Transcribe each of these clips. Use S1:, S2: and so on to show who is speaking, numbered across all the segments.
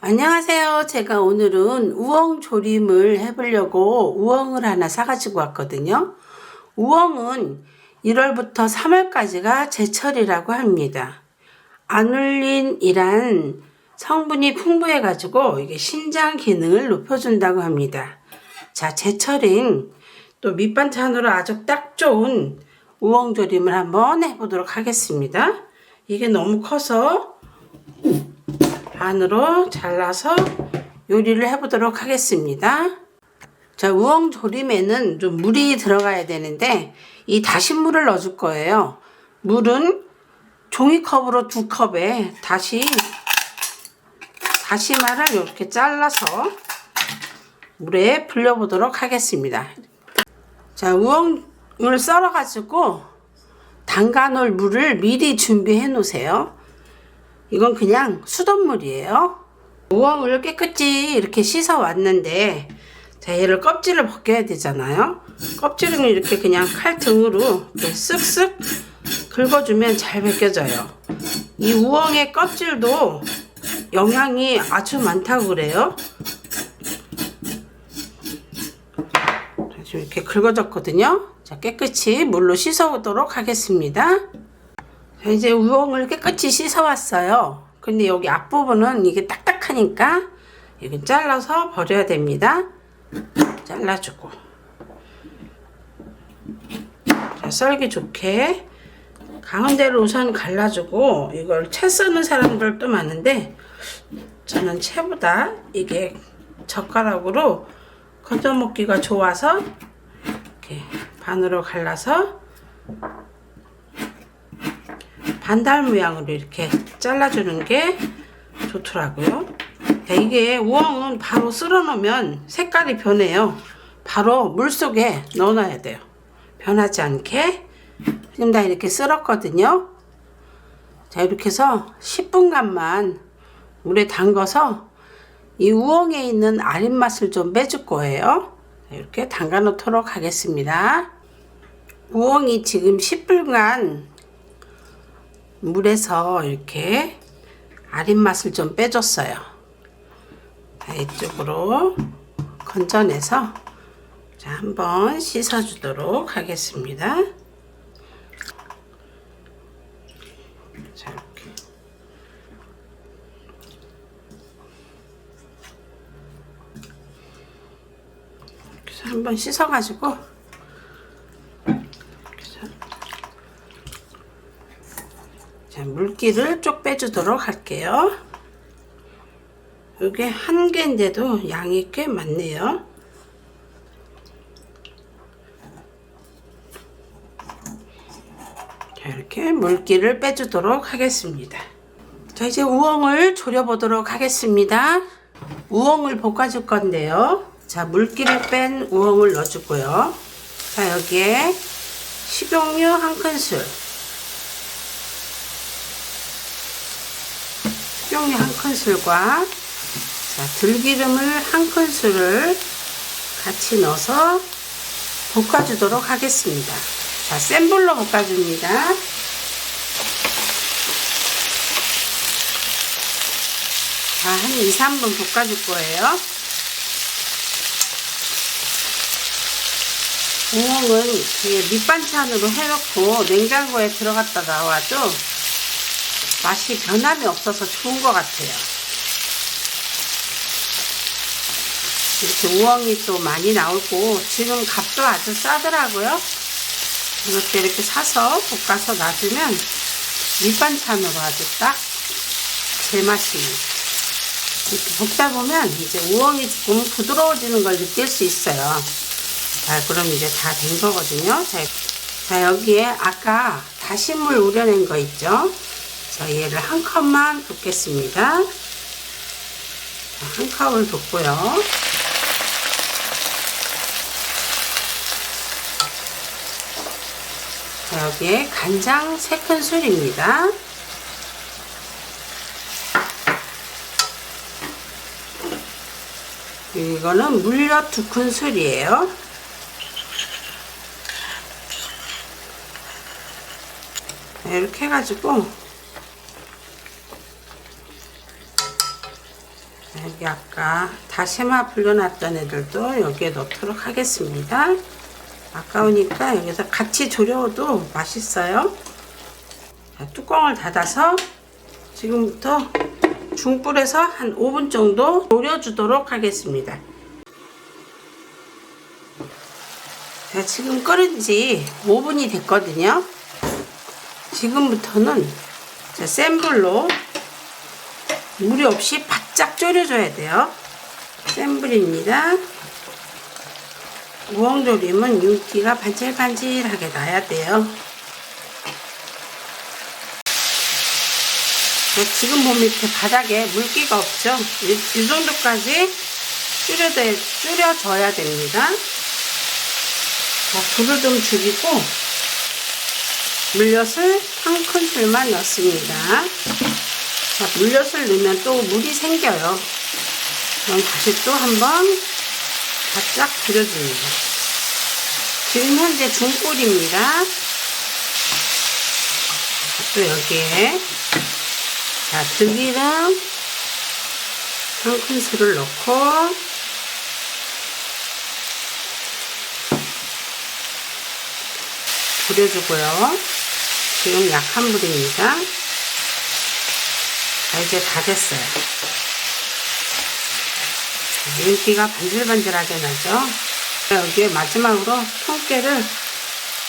S1: 안녕하세요. 제가 오늘은 우엉 조림을 해보려고 우엉을 하나 사가지고 왔거든요. 우엉은 1월부터 3월까지가 제철이라고 합니다. 아눌린이란 성분이 풍부해가지고 이게 신장 기능을 높여준다고 합니다. 자, 제철인 또 밑반찬으로 아주 딱 좋은 우엉 조림을 한번 해보도록 하겠습니다. 이게 너무 커서 반으로 잘라서 요리를 해보도록 하겠습니다. 자, 우엉 조림에는 좀 물이 들어가야 되는데 이 다신 물을 넣어줄 거예요. 물은 종이컵으로 두 컵에 다시 다시마를 이렇게 잘라서 물에 불려보도록 하겠습니다. 자, 우엉을 썰어가지고 담가놓을 물을 미리 준비해 놓으세요. 이건 그냥 수돗물이에요. 우엉을 깨끗이 이렇게 씻어 왔는데 자 얘를 껍질을 벗겨야 되잖아요. 껍질은 이렇게 그냥 칼 등으로 이렇게 쓱쓱 긁어주면 잘 벗겨져요. 이 우엉의 껍질도 영양이 아주 많다고 그래요. 자, 지금 이렇게 긁어졌거든요. 자 깨끗이 물로 씻어오도록 하겠습니다. 자, 이제 우엉을 깨끗이 씻어왔어요. 근데 여기 앞부분은 이게 딱딱하니까 이건 잘라서 버려야 됩니다. 잘라주고. 자, 썰기 좋게 가운데를 우선 갈라주고 이걸 채 쓰는 사람들도 많은데 저는 채보다 이게 젓가락으로 건져먹기가 좋아서 이렇게 반으로 갈라서 반달 모양으로 이렇게 잘라주는 게 좋더라고요. 자, 이게 우엉은 바로 쓸어 놓으면 색깔이 변해요. 바로 물 속에 넣어놔야 돼요. 변하지 않게. 지금 다 이렇게 쓸었거든요. 자, 이렇게 해서 10분간만 물에 담궈서 이 우엉에 있는 아린 맛을 좀 빼줄 거예요. 이렇게 담가 놓도록 하겠습니다. 우엉이 지금 10분간 물에서 이렇게 아린 맛을 좀 빼줬어요. 자, 이쪽으로 건져내서 자, 한번 씻어주도록 하겠습니다. 한번 씻어가지고 물기를 쭉 빼주도록 할게요. 이게 한 개인데도 양이 꽤 많네요. 자, 이렇게 물기를 빼주도록 하겠습니다. 자, 이제 우엉을 졸여보도록 하겠습니다. 우엉을 볶아줄 건데요. 자, 물기를 뺀 우엉을 넣어주고요. 자, 여기에 식용유 한 큰술, 식용유 한 큰술과 자, 들기름을 한 큰술을 같이 넣어서 볶아주도록 하겠습니다. 자, 센 불로 볶아줍니다. 자, 한 2, 3분 볶아줄 거예요. 우엉은 밑반찬으로 해놓고 냉장고에 들어갔다 나와도 맛이 변함이 없어서 좋은 것 같아요. 이렇게 우엉이 또 많이 나오고 지금 값도 아주 싸더라고요. 이것도 이렇게 사서 볶아서 놔두면 밑반찬으로 아주 딱 제맛입니다. 이렇게 볶다 보면 이제 우엉이 조금 부드러워지는 걸 느낄 수 있어요. 자, 그럼 이제 다 된 거거든요. 자, 자, 여기에 아까 다시물 우려낸 거 있죠? 자, 얘를 한 컵만 붓겠습니다. 자, 한 컵을 붓고요. 자, 여기에 간장 3큰술입니다. 이거는 물엿 2큰술이에요. 이렇게 해가지고 여기 아까 다시마 불려놨던 애들도 여기에 넣도록 하겠습니다. 아까우니까 여기서 같이 졸여도 맛있어요. 자, 뚜껑을 닫아서 지금부터 중불에서 한 5분 정도 졸여주도록 하겠습니다. 자, 지금 끓은 지 5분이 됐거든요. 지금부터는 자, 센 불로 물이 없이 바짝 졸여줘야 돼요. 센 불입니다. 우엉조림은 윤기가 반질반질하게 나야 돼요. 자, 지금 보면 이렇게 바닥에 물기가 없죠? 이, 이 정도까지 줄여야, 줄여줘야 됩니다. 자, 불을 좀 줄이고 물엿을 한 큰술만 넣습니다. 자, 물엿을 넣으면 또 물이 생겨요. 그럼 다시 또 한번 바짝 줄여줍니다. 지금 현재 중불입니다. 또 여기에 자, 들기름 한 큰술을 넣고 졸여주고요. 지금 약한 불입니다. 자, 이제 다 됐어요. 자, 윤기가 반질반질하게 나죠. 여기에 마지막으로 통깨를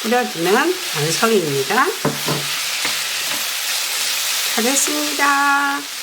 S1: 뿌려주면 완성입니다. 다 됐습니다.